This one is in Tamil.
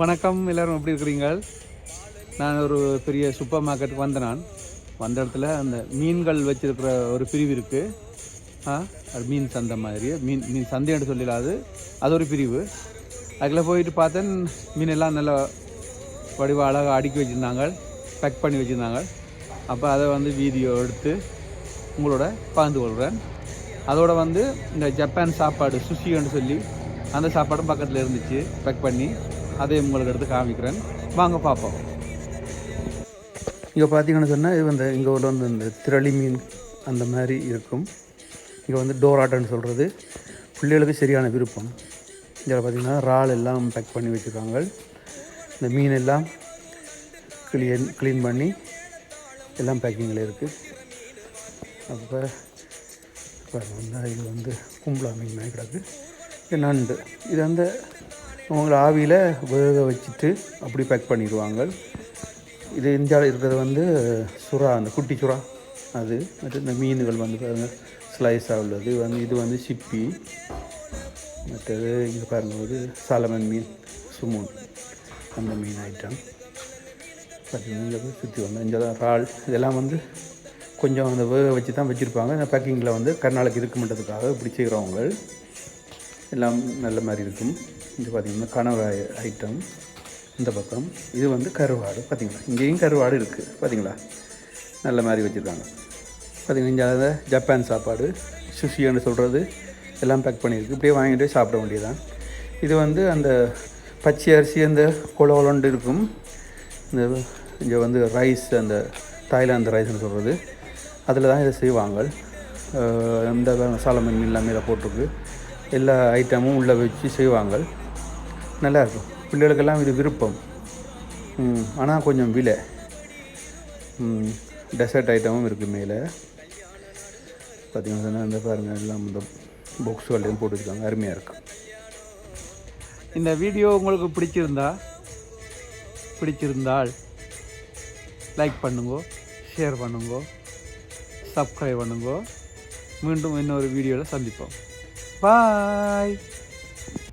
வணக்கம் எல்லோரும் எப்படி இருக்கிறீங்க நான் ஒரு பெரிய சூப்பர் மார்க்கெட்டுக்கு வந்தேன் நான். வந்த இடத்துல அந்த மீன்கள் வச்சுருக்கிற ஒரு பிரிவு இருக்குது ஆ அது மீன் சந்தை மாதிரி. மீன் மீன் சந்தைன்னு சொல்லிடாது. அது ஒரு பிரிவு. அதில் போயிட்டு பார்த்தேன் மீன் எல்லாம் நல்லா வடிவ அழகாக அடுக்கி வச்சுருந்தாங்க. பேக் பண்ணி வச்சுருந்தாங்க. அப்போ அதை வந்து வீடியோ எடுத்து உங்களோட பகிர்ந்து கொள்கிறேன் அதோடு வந்து இந்த ஜப்பான் சாப்பாடு சுஷின்னு சொல்லி அந்த சாப்பாடும் பக்கத்தில் இருந்துச்சு. பேக் பண்ணி. அதையும் உங்களுக்கு எடுத்து காமிக்கிறேன். வாங்க பார்ப்போம் இங்கே பார்த்தீங்கன்னு சொன்னால் இது வந்து இங்கே உள்ள வந்து இந்த திரளி மீன் அந்த மாதிரி இருக்கும். இங்கே வந்து டோராட்டன்னு சொல்கிறது பிள்ளைகளுக்கு சரியான விருப்பம். இதில் பார்த்தீங்கன்னா இறால் எல்லாம் பேக் பண்ணி வச்சுருக்காங்க. இந்த மீன் எல்லாம் க்ளீன் க்ளீன் பண்ணி எல்லாம் பேக்கிங்கில் இருக்குது அப்போ பாருங்க இது வந்து கும்பலா மீன் மாதிரி கிடக்கு இது நண்டு. இது வந்து அவங்கள ஆவியில் வேக வச்சுட்டு அப்படி பேக் பண்ணிடுவாங்க. இது இந்தியாவில் இருக்கிறது வந்து சுறா அந்த குட்டி சுறா. அது மற்ற இந்த மீன்கள் வந்து பாருங்கள் ஸ்லைஸாக உள்ளது. வந்து இது வந்து சிப்பி. மற்றது இங்கே பாருங்கள் சாலமன் மீன் சுமூன். அந்த மீன் ஐட்டம் பார்த்தீங்கன்னா சுற்றி வந்தோம் இங்கே தான் இறால். இதெல்லாம் வந்து கொஞ்சம் அந்த வேக வச்சு தான் வச்சுருப்பாங்க. இந்த பேக்கிங்கில் வந்து கருநாளுக்கு மாட்டதுக்காக இப்படி செய்கிறவங்க எல்லாம் நல்ல மாதிரி இருக்கும். இங்கே பார்த்தீங்கன்னா கனவு ஐட்டம் இந்த பக்கம். இது வந்து கருவாடு பார்த்திங்களா இங்கேயும் கருவாடு இருக்குது பார்த்தீங்களா நல்ல மாதிரி வச்சுருக்காங்க. பார்த்திங்கன்னா இங்கே ஜப்பான் சாப்பாடு சுஷின்னு சொல்கிறது எல்லாம் பேக் பண்ணியிருக்கு. இப்படியே வாங்கிட்டு சாப்பிட வேண்டியதுதான். இது வந்து அந்த பச்சை அரிசி அந்த குளோலண்டு இருக்கும். இந்த இங்கே வந்து ரைஸ் அந்த தாய்லாந்து ரைஸ்னு சொல்கிறது அதில் தான் இதை செய்வாங்க. அஹ் இந்த சாலமன் எல்லாமே இதில் போட்டிருக்கு. எல்லா ஐட்டமும் உள்ளே வச்சு செய்வாங்க. நல்லாயிருக்கும் பிள்ளைகளுக்கெல்லாம் இது விருப்பம். ஆனால் கொஞ்சம் விலை. டெசர்ட் ஐட்டமும் இருக்குது மேலே. பார்த்தீங்கன்னா இந்த பாருங்கள் எல்லாம் இந்த பாக்ஸுகள்லையும் போட்டு வச்சுருக்காங்க அருமையாக இருக்கும் இந்த வீடியோ உங்களுக்கு பிடிச்சிருந்தா பிடிச்சிருந்தால் லைக் பண்ணுங்க ஷேர் பண்ணுங்க சப்ஸ்கிரைப் பண்ணுங்க. மீண்டும் இன்னொரு வீடியோவில் சந்திப்போம். Bye.